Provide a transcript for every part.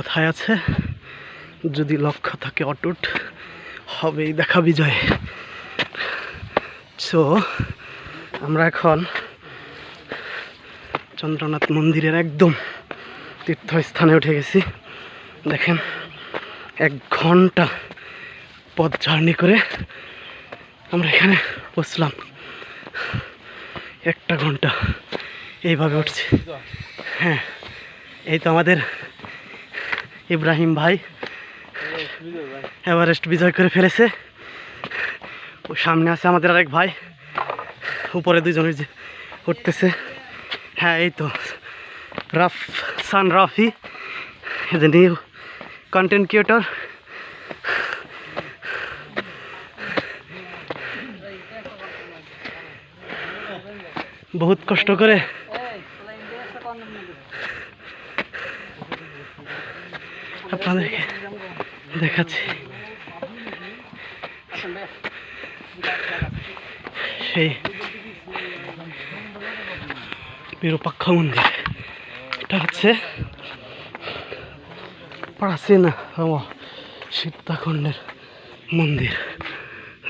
কোথায় আছে? যদি লক্ষ্য থাকে অটুট, হবেই দেখা বিজয়। সো আমরা এখন চন্দ্রনাথ মন্দিরের একদম তীর্থস্থানে উঠে গেছি। দেখেন, এক ঘণ্টা পথ জার্নি করে আমরা এখানে বসলাম একটা ঘণ্টা এইভাবে উঠছি। হ্যাঁ এই তো আমাদের ইব্রাহিম ভাই। এভারেস্ট বিজয় করে ফেলেছে। ও সামনে আছে আমাদের আরেক ভাই। উপরে দুজনের যে উঠতেছে। হ্যাঁ এই তো। রাফ, সান রাফি the নিউ content creator বহুত কষ্ট করে আপনাদেরকে দেখাচ্ছি। সেই বিরূপাক্ষ মন্দির। এটা হচ্ছে প্রাচীন সীতাকুণ্ডের মন্দির।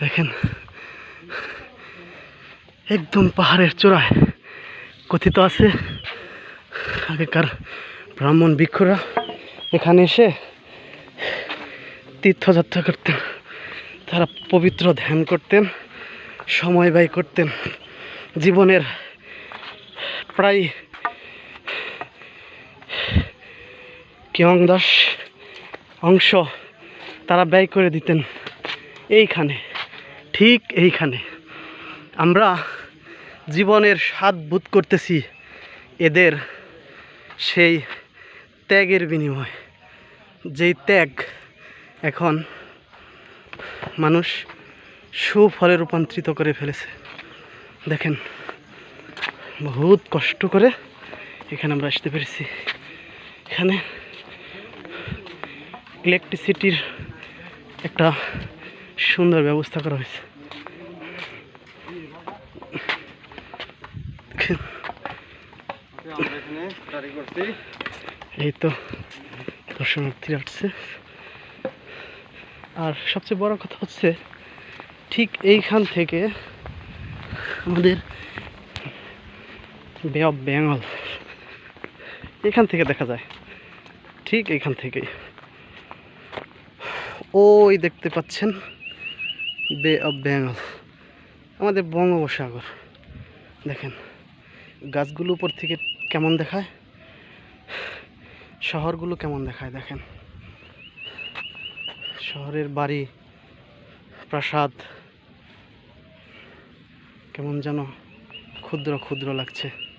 দেখেন, একদম পাহাড়ের চূড়ায় কথিত আছে। আগেকার ব্রাহ্মণ ভিক্ষুরা এখানে এসে তীর্থযাত্রা করতেন, তারা পবিত্র ধ্যান করতেন, সময় ব্যয় করতেন। জীবনের প্রায় কিয়ংদাস অংশ তারা ব্যয় করে দিতেন এইখানে, ঠিক এইখানে। আমরা জীবনের স্বাদ বোধ করতেছি, এদের সেই ত্যাগের বিনিময়। যেই ত্যাগ এখন মানুষ সুফলে রূপান্তরিত করে ফেলেছে। দেখেন, বহুত কষ্ট করে এখানে আমরা আসতে পেরেছি। এখানে ইলেকট্রিসিটির একটা সুন্দর ব্যবস্থা করা হয়েছে। আমরা এখানে করছি। এই তো দর্শনার্থীরা আসছে। আর সবচেয়ে বড় কথা হচ্ছে, ঠিক এইখান থেকে আমাদের বে অফ বেঙ্গল এখান থেকে দেখা যায়। ঠিক এইখান থেকেই। ওই দেখতে পাচ্ছেন বে অফ বেঙ্গল আমাদের বঙ্গোপসাগর। দেখেন, গাছগুলো উপর থেকে কেমন দেখায়? শহরগুলো কেমন দেখায় দেখেন? শহরের বাড়ি প্রাসাদ কেমন যেন ক্ষুদ্র ক্ষুদ্র লাগছে।